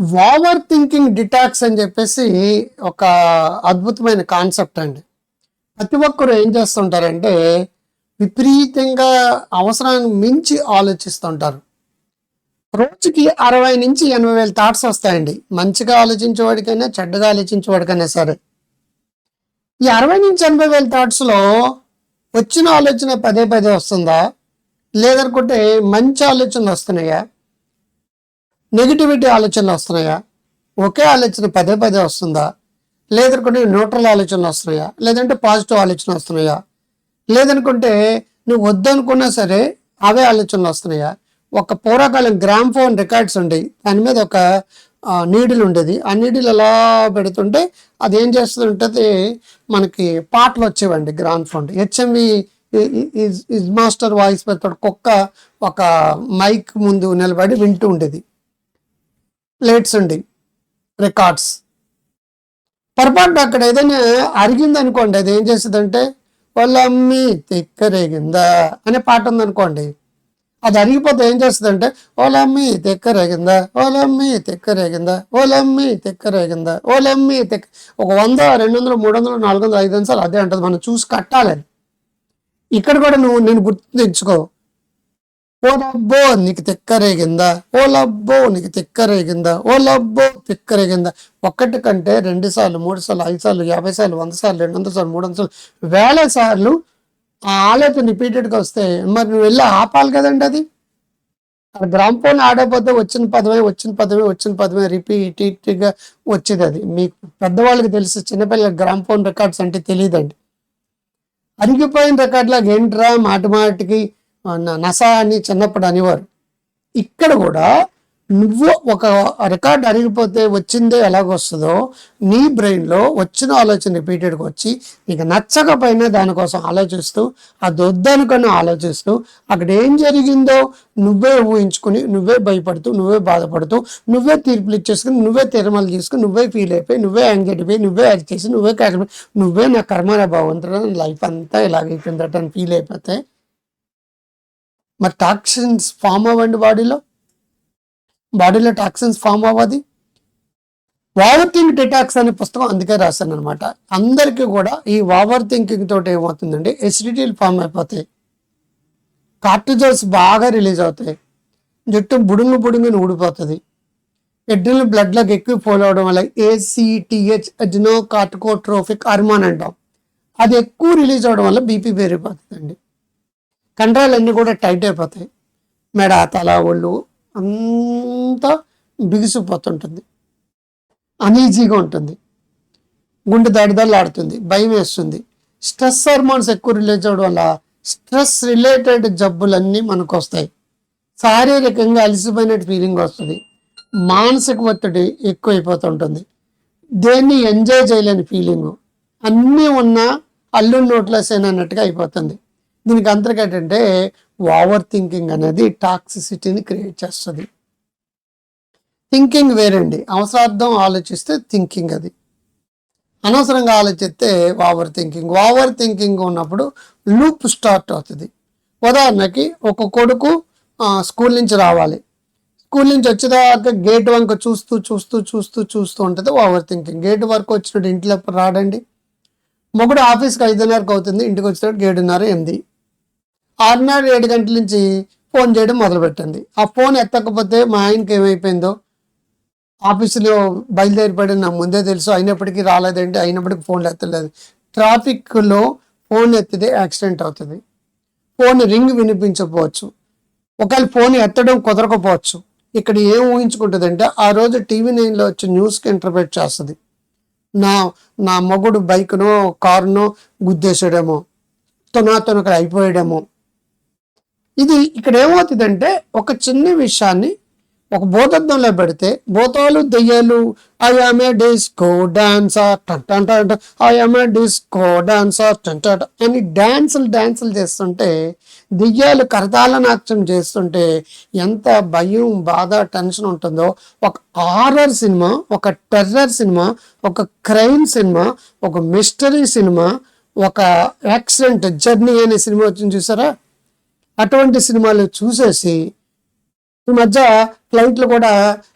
Over thinking detox అని చెప్పేసి ఒక అద్భుతమైన కాన్సెప్ట్ అండి. ప్రతి ఒక్కరు ఏం చేస్తుంటారంటే విపరీతంగా అవసరానికి మించి ఆలోచిస్తుంటారు. రోజుకి అరవై నుంచి ఎనభై వేల థాట్స్ వస్తాయండి. మంచిగా ఆలోచించేవాడికైనా చెడ్డగా ఆలోచించేవాడికైనా సరే. ఈ అరవై నుంచి ఎనభై వేల థాట్స్లో వచ్చిన ఆలోచన పదే పదే వస్తుందా? లేదనుకుంటే మంచి ఆలోచనలు వస్తున్నాయా? నెగిటివిటీ ఆలోచనలు వస్తున్నాయా? ఒకే ఆలోచన పదే పదే వస్తుందా? లేదనుకుంటే న్యూట్రల్ ఆలోచనలు వస్తున్నాయా? లేదంటే పాజిటివ్ ఆలోచన వస్తున్నాయా? లేదనుకుంటే నువ్వు వద్దనుకున్నా సరే అవే ఆలోచనలు వస్తున్నాయా? ఒక పూర్వకాలం గ్రామ్ ఫోన్ రికార్డ్స్ ఉండేవి. దాని మీద ఒక నీడిల్ ఉండేది. ఆ నీడిల్ ఎలా పెడుతుంటే అది ఏం చేస్తుంటుంది మనకి పాటలు వచ్చేవండి gramophone HMV is master voice పెడతాడు కుక్క ఒక మైక్ ముందు నిలబడి వింటూ ఉండేది. ప్లేట్స్ ఉండి రికార్డ్స్. పొరపాటు అక్కడ ఏదైనా అరిగింది అనుకోండి అది ఏం చేస్తుందంటే వాళ్ళమ్మి తిక్కరేగిందా అనే పాట ఉందనుకోండి. అది అరిగిపోతే ఏం చేస్తుందంటే ఓలమ్మి తిక్కరేగిందా ఓలమ్మి తిక్కరేగిందా ఓలమ్మి తిక్కరేగిందా ఓలమ్మి తిక్క ఒక వంద రెండు వందలు మూడు వందలు నాలుగు వందలు ఐదు వందలు అదే అంటది. మనం చూసి కట్టాలి ఇక్కడ కూడా నువ్వు నేను గుర్తించుకో తెచ్చుకో. ఓలబ్బో నీకు తిక్కరేగిందా? ఓ లబ్బో నీకు తిక్కరేగిందా? ఓ లబ్బో తిక్కరేగిందా? ఒక్కటి కంటే రెండు సార్లు మూడు సార్లు ఐదు సార్లు యాభై సార్లు వంద సార్లు రెండు వందల సార్లు మూడు వందల సార్లు వేల సార్లు ఆ ఆలోచన రిపీటెడ్గా వస్తే మరి నువ్వు వెళ్ళి ఆపాలి కదండి అది? ఆ గ్రామ్ ఫోన్ ఆడకపోతే వచ్చిన పదమే వచ్చిన పదమే వచ్చిన పదమే రిపీటెడ్గా వచ్చేది అది. మీకు పెద్దవాళ్ళకి తెలుసు చిన్నపిల్లలకి గ్రామ్ ఫోన్ రికార్డ్స్ అంటే తెలియదండి అరిగిపోయిన రికార్డులాగా ఏంట్రా మాట మాటికి నస అని చిన్నప్పుడు అనేవారు. ఇక్కడ కూడా నువ్వు ఒక రికార్డ్ అరిగిపోతే వచ్చిందే ఎలాగొస్తుందో నీ బ్రెయిన్లో వచ్చిన ఆలోచన రిపీటెడ్గా వచ్చి నీకు నచ్చకపోయినా దానికోసం ఆలోచిస్తూ అది వద్దనుకొని ఆలోచిస్తూ అక్కడ ఏం జరిగిందో నువ్వే ఊహించుకుని నువ్వే భయపడుతూ నువ్వే బాధపడుతూ నువ్వే తీర్పులు ఇచ్చేసుకుని నువ్వే తిరుమల తీసుకుని నువ్వే ఫీల్ అయిపోయి నువ్వే యాంగ్జైటీ పోయి నువ్వే అది చేసి నువ్వే కష్టపడి నువ్వే నా కర్మరా బాగుంటుందా లైఫ్ అంతా ఇలాగైపోయిందట అని ఫీల్ అయిపోతే మరి టాక్సిన్స్ ఫామ్ అవ్వండి బాడీలో? బాడీలో టాక్సిన్స్ ఫామ్ అవ్వది? ఓవర్ థింక్ డిటాక్స్ అనే పుస్తకం అందుకే రాశాను అనమాట అందరికీ కూడా ఈ ఓవర్ థింకింగ్ తోటి ఏమవుతుందంటే ఎసిడిటీలు ఫామ్ అయిపోతాయి. కార్టిజోల్స్ బాగా రిలీజ్ అవుతాయి. జుట్టు బుడుంగు బుడుంగుని ఊడిపోతుంది. ఎడ్రినల్ బ్లడ్లోకి ఎక్కువ ఫోల్ అవడం వల్ల ఏసీటీహెచ్ అజినో కార్టికోట్రోఫిక్ హార్మోన్ అంటాం. అది ఎక్కువ రిలీజ్ అవడం వల్ల బీపీ పెరిగిపోతుందండి. కండరాలు అన్నీ కూడా టైట్ అయిపోతాయి. మెడ తల ఒళ్ళు అంతా బిగుసిపోతుంటుంది. అనీజీగా ఉంటుంది. గుండె దడిదల్లాడుతుంది భయం వేస్తుంది. స్ట్రెస్ హార్మోన్స్ ఎక్కువ రిలీజ్ అవ్వడం వల్ల స్ట్రెస్ రిలేటెడ్ జబ్బులన్నీ మనకు వస్తాయి శారీరకంగా అలసిపోయినట్టు ఫీలింగ్ వస్తుంది. మానసిక ఒత్తిడి ఎక్కువైపోతుంటుంది. దేన్ని ఎంజాయ్ చేయలేని ఫీలింగు. అన్నీ ఉన్నా అల్లు నోట్లసేనన్నట్టుగా అయిపోతుంది. దీనికి అంతర్గేటంటే ఓవర్ థింకింగ్ అనేది టాక్సిసిటీని క్రియేట్ చేస్తుంది. థింకింగ్ వేరండి. అవసరార్థం ఆలోచిస్తే థింకింగ్ అది. అనవసరంగా ఆలోచిస్తే ఓవర్ థింకింగ్. ఓవర్ థింకింగ్ ఉన్నప్పుడు లూప్ స్టార్ట్ అవుతుంది. ఉదాహరణకి ఒక కొడుకు స్కూల్ నుంచి రావాలి. స్కూల్ నుంచి వచ్చేదాకా గేట్ వంక చూస్తూ చూస్తూ చూస్తూ చూస్తూ ఉంటుంది ఓవర్ థింకింగ్. గేట్ వరకు వచ్చినట్టు ఇంట్లో రాడండి. మొగుడు ఆఫీస్కి ఐదున్నరకు అవుతుంది. ఇంటికి వచ్చేటప్పుడు ఏడున్నర ఎనిమిది. ఆరున్నర ఏడు గంటల నుంచి ఫోన్ చేయడం మొదలుపెట్టింది. ఆ ఫోన్ ఎత్తకపోతే మా ఆయనకి ఏమైపోయిందో? ఆఫీసులో బయలుదేరిపడి నాకు ముందే తెలుసు. అయినప్పటికీ రాలేదండి. అయినప్పటికీ ఫోన్లు ఎత్తలేదు. ట్రాఫిక్లో ఫోన్ ఎత్తితే యాక్సిడెంట్ అవుతుంది. ఫోన్ రింగ్ వినిపించకపోవచ్చు. ఒకవేళ ఫోన్ ఎత్తడం కుదరకపోవచ్చు. ఇక్కడ ఏం ఊహించుకుంటుందంటే ఆ రోజు టీవీ నైన్లో వచ్చి న్యూస్కి ఇంటర్ప్రెట్ చేస్తుంది. నా నా మగుడు బైక్నో కారునో గుద్దేసాడేమో తొనాతొనకలు అయిపోయాడేమో. ఇది ఇక్కడ ఏమవుతుందంటే ఒక చిన్న విషయాన్ని ఒక భూతత్వంలో పెడితే భూతాలు దెయ్యాలు ఐఎమ్ ఏ డిస్కో డాన్సర్ టంట ఐఎమ్ ఏ డిస్కో డాన్సర్ టంట అని డాన్సులు డాన్సులు చేస్తుంటే దెయ్యాలు కరతాళ నాట్యం చేస్తుంటే ఎంత భయం బాధ టెన్షన్ ఉంటుందో ఒక హారర్ సినిమా ఒక టెర్రర్ సినిమా ఒక క్రైమ్ సినిమా ఒక మిస్టరీ సినిమా ఒక యాక్సిడెంట్ జర్నీ అనే సినిమా వచ్చింది చూసారా? అటువంటి సినిమాలు చూసేసి ఈ మధ్య ఫ్లైట్లు కూడా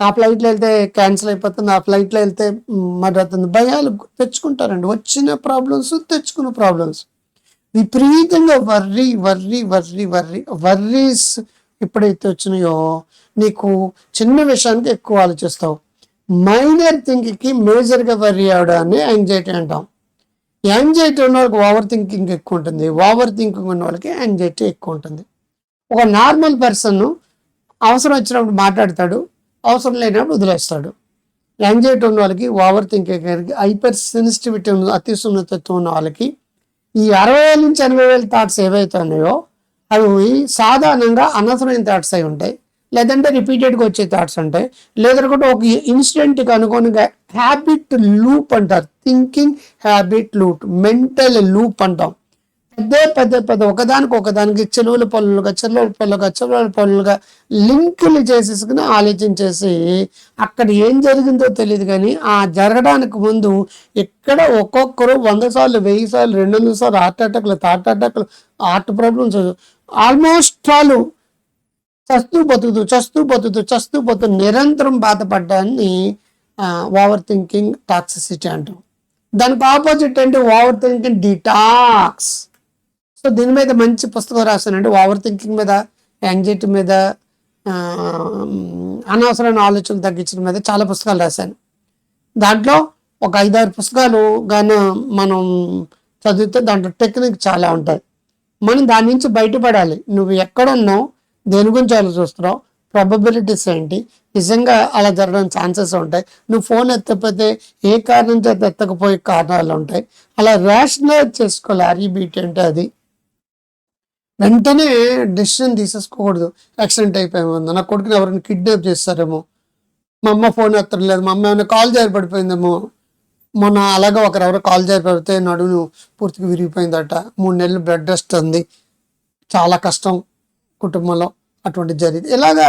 ఆ ఫ్లైట్లో వెళ్తే క్యాన్సిల్ అయిపోతుంది ఆ ఫ్లైట్లో వెళ్తే మ్, భయాలు తెచ్చుకుంటారండి. వచ్చిన ప్రాబ్లమ్స్ తెచ్చుకున్న ప్రాబ్లమ్స్. విపరీతంగా worry worry worry worry worries ఎప్పుడైతే వచ్చినాయో నీకు చిన్న విషయానికి ఎక్కువ ఆలోచిస్తావు. మైనర్ థింక్కి మేజర్గా వర్రీ అవడాన్ని యాంగ్జైటీ అంటాం యాంగ్జైటీ ఉన్న వాళ్ళకి ఓవర్ థింకింగ్ ఎక్కువ ఉంటుంది ఓవర్ థింకింగ్ ఉన్న వాళ్ళకి యాంగ్జైటీ ఎక్కువ ఉంటుంది ఒక నార్మల్ పర్సన్ అవసరం వచ్చినప్పుడు మాట్లాడతాడు అవసరం లేనప్పుడు వదిలేస్తాడు. యాంగ్జైటీ ఉన్న వాళ్ళకి ఓవర్ థింకింగ్ హైపర్ సెన్సిటివిటీ ఉన్న అతి సున్నతత్వం ఉన్న వాళ్ళకి ఈ అరవై వేల నుంచి ఎనభై వేల థాట్స్ ఏవైతే ఉన్నాయో అవి సాధారణంగా అనవసరమైన థాట్స్ అయి ఉంటాయి. లేదంటే రిపీటెడ్గా వచ్చే థాట్స్ ఉంటాయి. లేదంటే ఒక ఇన్సిడెంట్కి అనుకోని హ్యాబిట్ లూప్ అంటారు. Thinking habit loop mental loop అంటాం. పెద్ద పెద్ద పెద్ద ఒకదానికి ఒకదానికి చెరువుల పనులుగా చెరువుల పనులుగా చెరువుల పనులుగా లింకులు చేసేసుకుని ఆలోచించేసి అక్కడ ఏం జరిగిందో తెలియదు కానీ ఆ జరగడానికి ముందు ఇక్కడ ఒక్కొక్కరు వంద సార్లు వెయ్యి సార్లు రెండు వందల సార్లు హార్ట్ అటాక్లు థాట్ అటాక్లు హార్ట్ ప్రాబ్లమ్స్ ఆల్మోస్ట్ వాళ్ళు చస్తూ బతుకుతూ చస్తూ బతుకుతూ చస్తూ బతుకు నిరంతరం బాధపడ్డాన్ని ఓవర్ థింకింగ్ టాక్సిసిటీ అంటాం. దానికి ఆపోజిట్ అంటే ఓవర్ థింకింగ్ డిటాక్స్ సో దీని మీద మంచి పుస్తకం రాశానంటే ఓవర్ థింకింగ్ మీద యాంగ్జైటీ మీద అనవసరమైన ఆలోచనలు తగ్గించడం మీద చాలా పుస్తకాలు రాశాను. దాంట్లో ఒక ఐదారు పుస్తకాలు గాను మనం చదివితే దాంట్లో టెక్నిక్ చాలా ఉంటాయి. మనం దాని నుంచి బయటపడాలి. నువ్వు ఎక్కడున్నావు? దేని గురించి ఆలోచిస్తున్నావు? ప్రాబబిలిటీస్ ఏంటి? నిజంగా అలా జరగడం ఛాన్సెస్ ఉంటాయి. నువ్వు ఫోన్ ఎత్తకపోతే ఏ కారణం చేత ఎత్తకపోయే కారణాలు ఉంటాయి. అలా రేషనలైజ్ చేసుకోవాలి ఆర్ఈబీటీ అంటే అది. వెంటనే డెసిషన్ తీసేసుకోకూడదు. యాక్సిడెంట్ అయిపోయింది నా కొడుకుని ఎవరైనా కిడ్నాప్ చేస్తారేమో. మా అమ్మ ఫోన్ ఎత్తలేదు మా అమ్మ ఏమైనా కాల్ జారి పడిపోయిందేమో. మొన్న అలాగే ఒకరెవరు కాల్ జారి పడితే నడును పూర్తిగా విరిగిపోయిందట. మూడు నెలలు బ్లడ్ రెస్ట్ ఉంది. చాలా కష్టం కుటుంబంలో. అటువంటి జరిగింది. ఇలాగా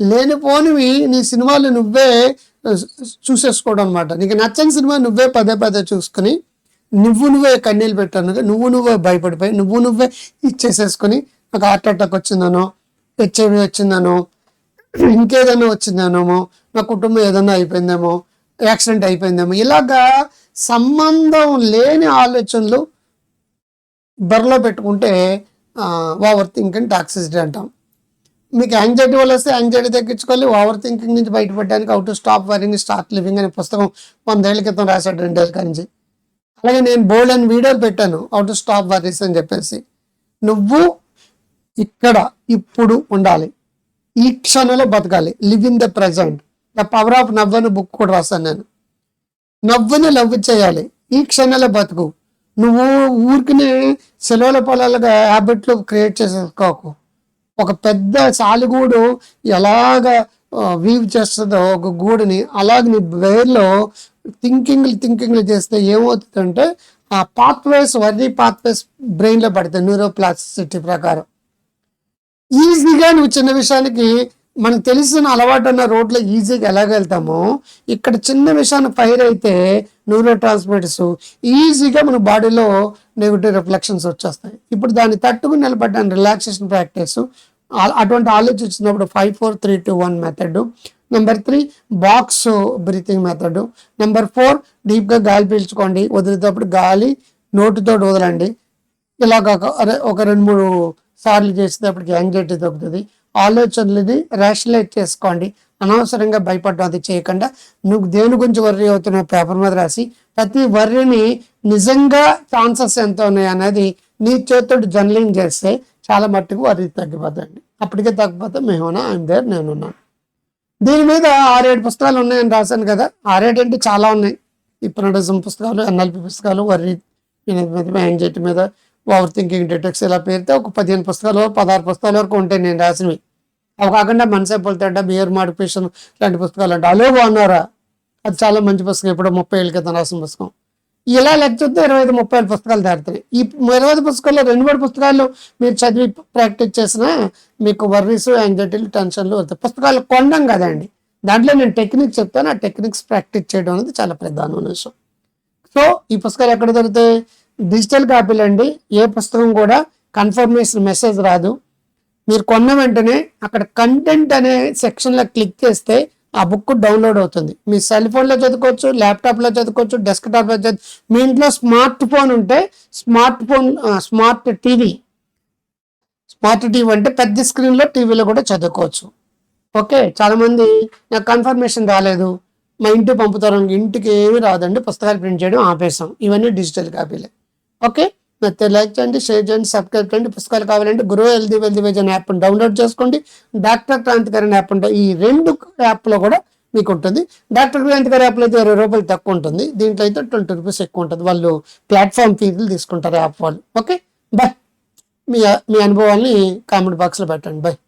లేనిపోనివి నీ సినిమాలు నువ్వే చూసేసుకోవడం అనమాట నీకు నచ్చని సినిమా నువ్వే పదే పదే చూసుకుని నువ్వు నువ్వే కన్నీళ్ళు పెట్టాను నువ్వు నువ్వే భయపడిపోయి నువ్వు నువ్వే ఇచ్చేసేసుకొని నాకు హార్ట్ అటాక్ వచ్చిందనో హెచ్ఐవి వచ్చిందనో ఇంకేదైనా వచ్చిందనో నా కుటుంబం ఏదైనా అయిపోయిందేమో యాక్సిడెంట్ అయిపోయిందేమో ఇలాగా సంబంధం లేని ఆలోచనలు బరిలో పెట్టుకుంటే ఓవర్ థింకింగ్ టాక్సిసిటీ అంటాం. మీకు యాంగ్జైటీ వల్ల వస్తే యాంగ్జైటీ తగ్గించుకోవాలి ఓవర్ థింకింగ్ నుంచి బయటపడడానికి out stop worrying start living అనే పుస్తకం వందేళ్ళ క్రితం రాశాడు రెండేళ్ళ నుంచి. అలాగే నేను బోల్డ్ అని వీడియోలు పెట్టాను అవుట్ స్టాప్ వరీస్ అని చెప్పేసి. నువ్వు ఇక్కడ ఇప్పుడు ఉండాలి. ఈ క్షణంలో బతకాలి. Live in the present the power of నవ్వను అని బుక్ కూడా రాశాను నేను. నవ్వుని లవ్ చేయాలి. ఈ క్షణంలో బతుకు. నువ్వు ఊరికి సెలవుల పొలాలుగా హ్యాబిట్లు క్రియేట్ చేసేసుకోకు. ఒక పెద్ద సాలిగూడు ఎలాగ వీవ్ చేస్తుందో ఒక గూడుని అలాగ నీ వేర్లో థింకింగ్లు థింకింగ్లు చేస్తే ఏమవుతుందంటే ఆ పాత్వేస్ వర్రీ పాత్వేస్ బ్రెయిన్లో పడతాయి న్యూరోప్లాస్టిసిటీ ప్రకారం. ఈజీగా నువ్వు చిన్న విషయానికి మనకు తెలిసిన అలవాటు ఉన్న రోడ్లో ఈజీగా ఎలాగ వెళ్తామో ఇక్కడ చిన్న విషయాన్ని ఫైర్ అయితే న్యూరో ట్రాన్స్మిటర్స్ ఈజీగా మన బాడీలో నెగిటివ్ రిఫ్లెక్షన్స్ వచ్చేస్తాయి. ఇప్పుడు దాన్ని తట్టుకుని నిలబడ్డాను రిలాక్సేషన్ ప్రాక్టీస్. అటువంటి ఆలోచించినప్పుడు five four three two one method. Number three box breathing method. Number four డీప్గా గాలి పీల్చుకోండి. వదిలేటప్పుడు గాలి నోటితో వదలండి. ఇలాగ ఒక ఒక రెండు మూడు సార్లు చేసేటప్పటికి యాంగ్జైటీ తగ్గుతుంది. ఆలోచనలని రేషనలైజ్ చేసుకోండి. అనవసరంగా భయపడడం అది చేయకుండా నువ్వు దేని గురించి వర్రీ అవుతున్న పేపర్ మీద రాసి ప్రతి వర్రీని నిజంగా ఛాన్సెస్ ఎంత ఉన్నాయి అనేది నీ చేతితో జర్నలింగ్ చేస్తే చాలా మట్టుకు వర్రీ తగ్గిపోతాయండి అప్పటికే తగ్గిపోతే మేమున్నా ఐఎమ్ దేర్ నేనున్నాను దీని మీద ఆరేడు పుస్తకాలు ఉన్నాయని రాశాను కదా. ఆరేడు అంటే చాలా ఉన్నాయి. హిప్నటిజం పుస్తకాలు ఎన్ఎల్పి పుస్తకాలు వర్రీ మీద యాంగ్జైటీ మీద ఓవర్ థింకింగ్ డిటెక్స్ ఇలా పేరితే ఒక పదిహేను పుస్తకాలు పదహారు పుస్తకాల వరకు ఉంటాయి నేను రాసినవి. అవి కాకుండా మనసే పొలితేట బియర్ మాడిఫికేషన్ లాంటి పుస్తకాలు అంటే అలో బాగున్నారా? అది చాలా మంచి పుస్తకం ఇప్పుడు ముప్పై ఏళ్ళ క్రితం రాసిన పుస్తకం. ఇలా లెక్క చూస్తే ఇరవై ఐదు ముప్పై ఐదు పుస్తకాలు దాడుతున్నాయి ఈ ఇరవై ఐదు పుస్తకాల్లో రెండు మూడు పుస్తకాలు మీరు చదివి ప్రాక్టీస్ చేసినా మీకు వర్రీస్ యాంగ్జైటీలు టెన్షన్లు వస్తాయి పుస్తకాలు కొనడం కదండి. దాంట్లో నేను టెక్నిక్ చెప్తాను. ఆ టెక్నిక్స్ ప్రాక్టీస్ చేయడం అనేది చాలా ప్రధానమైన విషయం. సో ఈ పుస్తకాలు ఎక్కడ దొరుకుతాయి? డిజిటల్ కాపీలు అండి ఏ పుస్తకం కూడా కన్ఫర్మేషన్ మెసేజ్ రాదు. మీరు కొన్న వెంటనే అక్కడ కంటెంట్ అనే సెక్షన్లో క్లిక్ చేస్తే ఆ బుక్ డౌన్లోడ్ అవుతుంది. మీ సెల్ ఫోన్లో చదువుకోవచ్చు ల్యాప్టాప్లో చదువుకోవచ్చు డెస్క్టాప్లో చదువు మీ ఇంట్లో స్మార్ట్ ఫోన్ ఉంటే smart phone smart TV smart TV అంటే పెద్ద స్క్రీన్లో టీవీలో కూడా చదువుకోవచ్చు. ఓకే చాలామంది నాకు కన్ఫర్మేషన్ రాలేదు. మా ఇంటికి పంపుతారు ఇంటికి ఏమీ రాదండి. పుస్తకాలు ప్రింట్ చేయడం ఆపేసాం. ఇవన్నీ డిజిటల్ కాపీలే ఓకే? నచ్చితే లైక్ చేయండి షేర్ చేయండి సబ్స్క్రైబ్ చేయండి పుస్తకాలు కావాలంటే గురువు హెల్దీ వెల్దీ వేజ్ అనే యాప్ డౌన్లోడ్ చేసుకోండి. డాక్టర్ క్రాంతికరణ యాప్ ఉంటుంది ఈ రెండు యాప్లో కూడా మీకు ఉంటుంది. డాక్టర్ క్రాంతికర యాప్లో అయితే ఇరవై రూపాయలు తక్కువ ఉంటుంది. దీంట్లో అయితే ట్వంటీ రూపీస్ ఎక్కువ ఉంటుంది. వాళ్ళు ప్లాట్ఫామ్ ఫీజులు తీసుకుంటారు యాప్ వాళ్ళు. ఓకే బాయ్ మీ మీ అనుభవాల్ని కామెంట్ బాక్స్లో పెట్టండి. బాయ్